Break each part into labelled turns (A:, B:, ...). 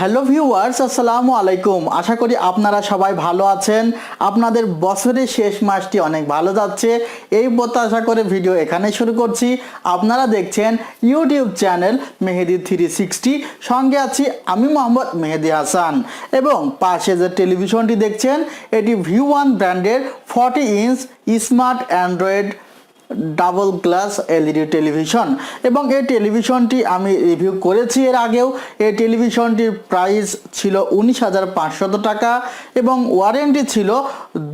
A: Hello viewers, আসসালামু আলাইকুম। আশা করি আপনারা সবাই ভালো আছেন। আপনাদের বছরের শেষ মাসটি অনেক ভালো যাচ্ছে। এই প্রত্যাশা করে ভিডিও এখানে শুরু করছি। আপনারা দেখছেন YouTube channel Mehedi three sixty. সঙ্গে আছি আমি মোহাম্মদ মেহেদি হাসান। এবং পাশে যে টেলিভিশনটি দেখছেন, এটি ভিউ ওয়ান ব্র্যান্ডের forty inch smart Android double glass LED television. এবং এই টেলিভিশনটি আমি রিভিউ করেছি এর আগেও। এই টেলিভিশনটির প্রাইস ছিল উনিশ হাজার পাঁচশত টাকা এবং ওয়ারেন্টি ছিল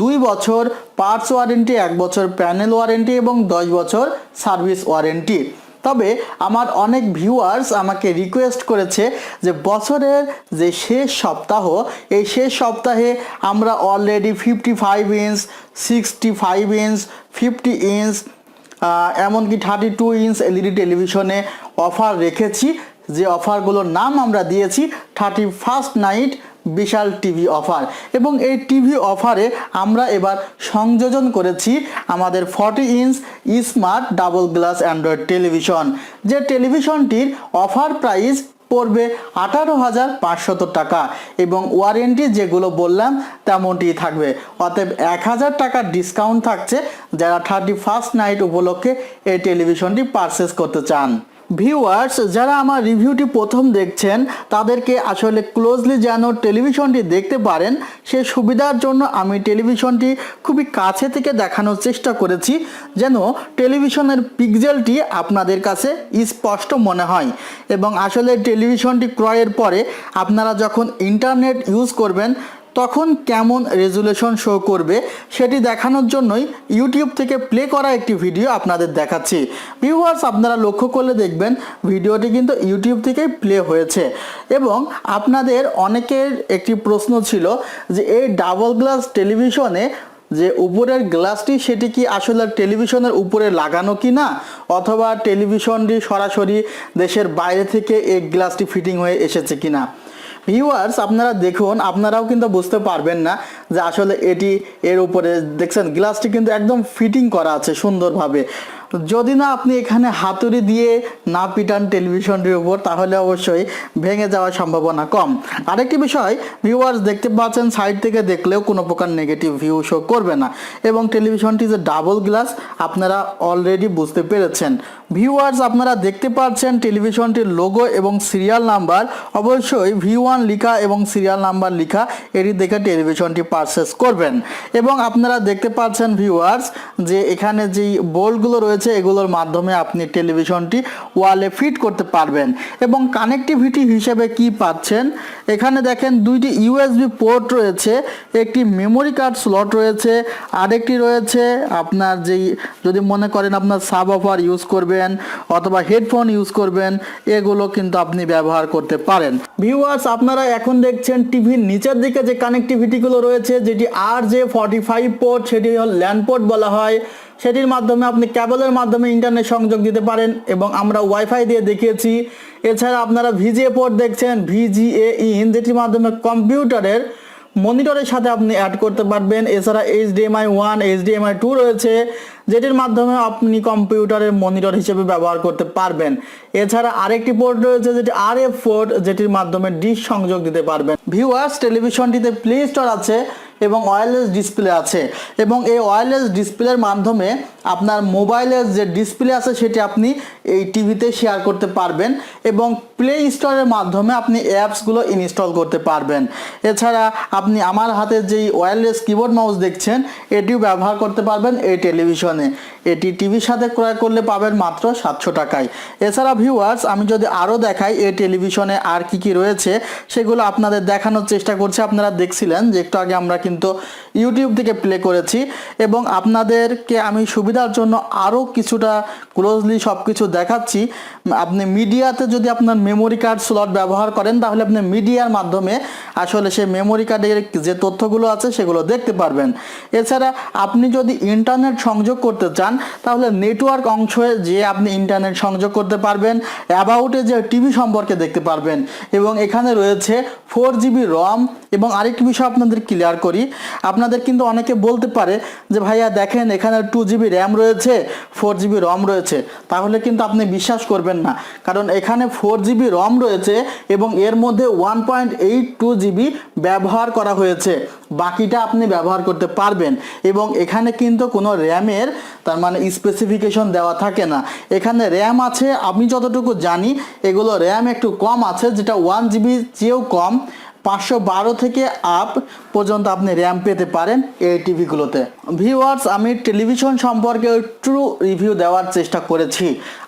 A: দুই বছর পার্টস ওয়ারেন্টি, এক বছর প্যানেল ওয়ারেন্টি এবং দশ বছর সার্ভিস ওয়ারেন্টি। তবে আমার অনেক ভিউয়ার্স আমাকে রিকোয়েস্ট করেছে যে বছরের যে শেষ সপ্তাহ, এই শেষ সপ্তাহে আমরা already fifty five inch sixty five inch fifty inch এমনকি থার্টি টু ইঞ্চ এলইডি টেলিভিশনে অফার রেখেছি। যে অফারগুলোর নাম আমরা দিয়েছি থার্টি ফার্স্ট নাইট বিশাল টিভি অফার এবং এই টিভি অফারে আমরা এবার সংযোজন করেছি আমাদের forty inch smart double glass Android television যে টেলিভিশনটির অফার প্রাইস পড়বে আঠারো হাজার পাঁচশত টাকা এবং ওয়ারেন্টি যেগুলো বললাম তেমনটি থাকবে। অতএব এক হাজার টাকার ডিসকাউন্ট থাকছে যারা থার্টি ফার্স্ট নাইট উপলক্ষে এই টেলিভিশনটি পারচেস করতে চান। ভিউয়ার্স যারা আমার রিভিউটি প্রথম দেখছেন, তাদেরকে আসলে ক্লোজলি যেন টেলিভিশনটি দেখতে পারেন, সে সুবিধার জন্য আমি টেলিভিশনটি খুবই কাছে থেকে দেখানোর চেষ্টা করেছি, যেন টেলিভিশনের পিকজেলটি আপনাদের কাছে স্পষ্ট মনে হয়। এবং আসলে টেলিভিশনটি ক্রয়ের পরে আপনারা যখন ইন্টারনেট ইউজ করবেন তখন কেমন রেজুলেশন শো করবে সেটি দেখানোর জন্যই ইউটিউব থেকে প্লে করা একটি ভিডিও আপনাদের দেখাচ্ছি। ভিউয়ার্স আপনারা লক্ষ্য করলে দেখবেন ভিডিওটি কিন্তু ইউটিউব থেকেই প্লে হয়েছে এবং আপনাদের অনেকের একটি প্রশ্ন ছিল যে এই ডাবল গ্লাস টেলিভিশনে যে উপরের গ্লাসটি সেটি কি আসলে টেলিভিশনের উপরে লাগানো কি না অথবা টেলিভিশনটি সরাসরি দেশের বাইরে থেকে এই গ্লাসটি ফিটিং হয়ে এসেছে কিনা? ভিউয়ার্স আপনারা দেখুন, আপনারাও কিন্তু বুঝতে পারবেন না যে আসলে এটি এর উপরে, দেখছেন গ্লাসটি কিন্তু একদম ফিটিং করা আছে সুন্দরভাবে। যদি না আপনি এখানে হাতুড়ি দিয়ে না পিটান টেলিভিশনটির উপর তাহলে অবশ্যই ভেঙে যাওয়ার সম্ভাবনা কম। আরেকটি বিষয় ভিউয়ার্স দেখতে পাচ্ছেন সাইড থেকে দেখলেও কোনো প্রকার নেগেটিভ ভিউ শো করবে না। এবং টেলিভিশনটি যে ডাবল গ্লাস আপনারা অলরেডি বুঝতে পেরেছেন। ভিউয়ার্স আপনারা দেখতে পাচ্ছেন টেলিভিশনটির লোগো এবং সিরিয়াল নাম্বার অবশ্যই ভি ওয়ান লিখা এবং সিরিয়াল নাম্বার লিখা, এটি দেখে টেলিভিশনটি পারচেস করবেন। এবং আপনারা দেখতে পাচ্ছেন ভিউয়ার্স যে এখানে যেই বোল্টগুলো রয়েছে এগুলোর মাধ্যমে আপনি টেলিভিশনটি ওয়ালে ফিট করতে পারবেন। এবং কানেক্টিভিটি হিসেবে কি পাচ্ছেন? এখানে দেখেন দুইটি ইউএসবি পোর্ট রয়েছে, একটি মেমোরি কার্ড স্লট রয়েছে, আরেকটি রয়েছে আপনার যেই, যদি মনে করেন আপনার সাব অফার ইউজ করবেন অথবা হেডফোন ইউজ করবেন, এগুলো কিন্তু আপনি ব্যবহার করতে পারেন। ভিউয়ার্স, আপনারা এখন দেখছেন টিভির নিচের দিকে যে কানেক্টিভিটিগুলো রয়েছে, যেটি আর যে ফর্টি ফাইভ পোর্ট, সেটি হল ল্যান্ড পোর্ট বলা হয়। সেটির মাধ্যমে আপনি ক্যাবলের মাধ্যমে ইন্টারনেট সংযোগ দিতে পারেন এবং আমরা ওয়াইফাই দিয়ে দেখিয়েছি। এছাড়া আপনারা ভিজিএ পোর্ট দেখছেন, ভিজিএ ইন, যেটির মাধ্যমে কম্পিউটারের মনিটরের সাথে আপনি অ্যাড করতে পারবেন। এছাড়া এইচডিএমআই ওয়ান এইচডিএমআই টু রয়েছে, যেটির মাধ্যমে আপনি কম্পিউটারের মনিটর হিসেবে ব্যবহার করতে পারবেন। এছাড়া আরেকটি পোর্ট রয়েছে, যেটি আর এফ পোর্ট যেটির মাধ্যমে ডিশ সংযোগ দিতে পারবেন। ভিউয়ার্স টেলিভিশনটিতে প্লে স্টোর আছে এবং ওয়ারলেস ডিসপ্লে আছে। এবং এই ওয়ারলেস ডিসপ্লের মাধ্যমে আপনার মোবাইলের যে ডিসপ্লে আছে, সেটি আপনি এই টিভিতে শেয়ার করতে পারবেন। এবং প্লে স্টোরের মাধ্যমে আপনি অ্যাপসগুলো ইনস্টল করতে পারবেন। এছাড়া আপনি আমার হাতে যেই ওয়্যারলেস কিবোর্ড মাউস দেখছেন, এটিও ব্যবহার করতে পারবেন এই টেলিভিশনে এটি টিভির সাথে ক্রয় করলে পাবেন মাত্র সাতশো টাকায়। এছাড়া ভিউয়ার্স আমি যদি আরও দেখাই এই টেলিভিশনে আর কি কি রয়েছে, সেগুলো আপনাদের দেখানোর চেষ্টা করছি। আপনারা দেখছিলেন যে একটু আগে আমরা কিন্তু ইউটিউব থেকে প্লে করেছি এবং আপনাদেরকে আমি সুবিধার জন্য আরও কিছুটা ক্লোজলি সব কিছু দেখাচ্ছি। আপনি মিডিয়াতে যদি আপনার মেমোরি কার্ড স্লট ব্যবহার করেন, তাহলে আপনি মিডিয়ার মাধ্যমে আসলে সেই মেমোরি কার্ডের যে তথ্যগুলো আছে সেগুলো দেখতে পারবেন। এছাড়া আপনি যদি ইন্টারনেট সংযোগ করতে চান, তাহলে নেটওয়ার্ক অংশে যে আপনি ইন্টারনেট সংযোগ করতে পারবেন অ্যাবাউটে যে টিভি সম্পর্কে দেখতে পারবেন, এবং এখানে রয়েছে ফোর জিবি রম এবং আরেকটি বিষয় আপনাদের ক্লিয়ার করি। আপনাদের কিন্তু অনেকে বলতে পারে যে, ভাইয়া দেখেন এখানে টু জিবি র্যাম রয়েছে ফোর জিবি রম রয়েছে। তাহলে কিন্তু আপনি বিশ্বাস করবেন না, কারণ এখানে ফোর জিবি জিবি রম রয়েছে এবং এর মধ্যে one point eight two GB ব্যবহার করা হয়েছে। বাকিটা আপনি ব্যবহার করতে পারবেন এবং এখানে কিন্তু কোনো র্যামের তার মানে স্পেসিফিকেশন দেওয়া থাকে না। এখানে র্যাম আছে আমি যতটুকু জানি, এগুলো র্যাম একটু কম আছে, যেটা ওয়ান জিবি চেয়েও কম। পাঁচশো বারো থেকে আপ পর্যন্ত আপনি র্যাম পেতে পারেন এই টিভিগুলোতে ভিউয়ার্স আমি টেলিভিশন সম্পর্কে ট্রু রিভিউ দেওয়ার চেষ্টা করেছি।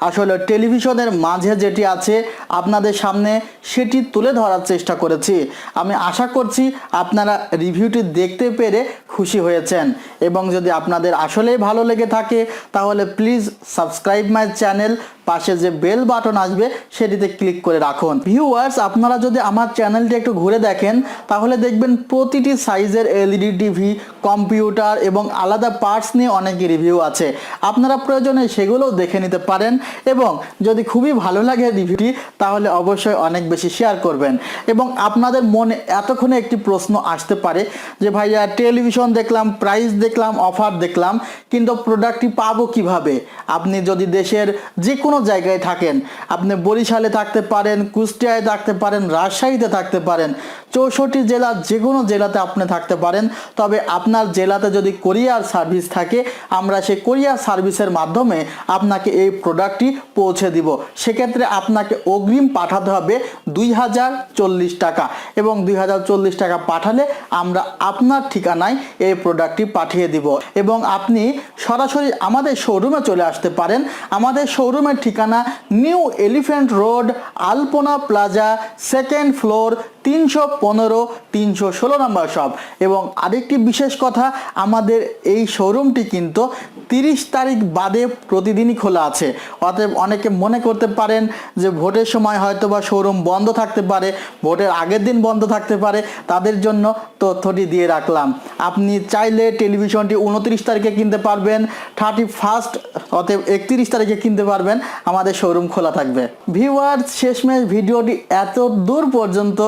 A: আসলে টেলিভিশনের মাঝে যেটি আছে, আপনাদের সামনে সেটি তুলে ধরার চেষ্টা করেছি। আমি আশা করছি আপনারা রিভিউটি দেখতে পেরে খুশি হয়েছেন। এবং যদি আপনাদের আসলেই ভালো লেগে থাকে, তাহলে প্লিজ সাবস্ক্রাইব মাই চ্যানেল পাশে যে বেল বাটন আসবে, সেটিতে ক্লিক করে রাখুন। ভিউয়ার্স আপনারা যদি আমার চ্যানেলটি একটু ঘুরে দেখেন, তাহলে দেখবেন প্রতিটি সাইজের এলইডি টিভি কম্পিউটার এবং আলাদা পার্টস নিয়ে অনেক রিভিউ আছে। আপনারা প্রয়োজনে সেগুলোও দেখে নিতে পারেন এবং যদি খুবই ভালো লাগে রিভিউটি তাহলে অবশ্যই অনেক বেশি শেয়ার করবেন। এবং আপনাদের মনে এতক্ষণে একটি প্রশ্ন আসতে পারে যে, ভাইয়া টেলিভিশন দেখলাম প্রাইস দেখলাম অফার দেখলাম, কিন্তু প্রোডাক্টটি পাবো কীভাবে? আপনি যদি দেশের যে কোনো জায়গায় থাকেন। আপনি বরিশালে থাকতে পারেন, কুষ্টিয়ায় থাকতে পারেন, রাজশাহীতে থাকতে পারেন, চৌষট্টি জেলা যে কোনো জেলাতে আপনি থাকতে পারেন। তবে আপনার জেলাতে যদি কোরিয়ার সার্ভিস থাকে, আমরা সেই কোরিয়ার সার্ভিসের মাধ্যমে আপনাকে এই প্রোডাক্টটি পৌঁছে দিব। সেক্ষেত্রে আপনাকে অগ্রিম পাঠাতে হবে দুই হাজার চল্লিশ টাকা এবং দুই হাজার চল্লিশ টাকা পাঠালে আমরা আপনার ঠিকানায় এই প্রোডাক্টটি পাঠিয়ে দিব এবং আপনি সরাসরি আমাদের শোরুমে চলে আসতে পারেন। আমাদের শোরুমের ঠিকানা new elephant road Alpana plaza second floor তিনশো পনেরো, তিনশো ষোলো নম্বর শপ এবং আরেকটি বিশেষ কথা, আমাদের এই শোরুমটি কিন্তু তিরিশ তারিখ বাদে প্রতিদিনই খোলা আছে। অতএব অনেকে মনে করতে পারেন যে ভোটের সময় হয়তো বা শোরুম বন্ধ থাকতে পারে, ভোটের আগের দিন বন্ধ থাকতে পারে, তাদের জন্য তথ্যটি দিয়ে রাখলাম। আপনি চাইলে টেলিভিশনটি উনত্রিশ তারিখে কিনতে পারবেন, থার্টি ফার্স্ট অতএব একত্রিশ তারিখে কিনতে পারবেন, আমাদের শোরুম খোলা থাকবে। ভিউয়ার শেষমেশ ভিডিওটি এত দূর পর্যন্ত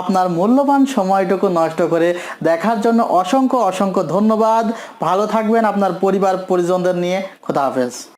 A: আপনার মূল্যবান সময়টুকু নষ্ট করে দেখার জন্য অসংখ্য অসংখ্য ধন্যবাদ। ভালো থাকবেন আপনার পরিবার পরিজনদের নিয়ে। খোদা হাফেজ।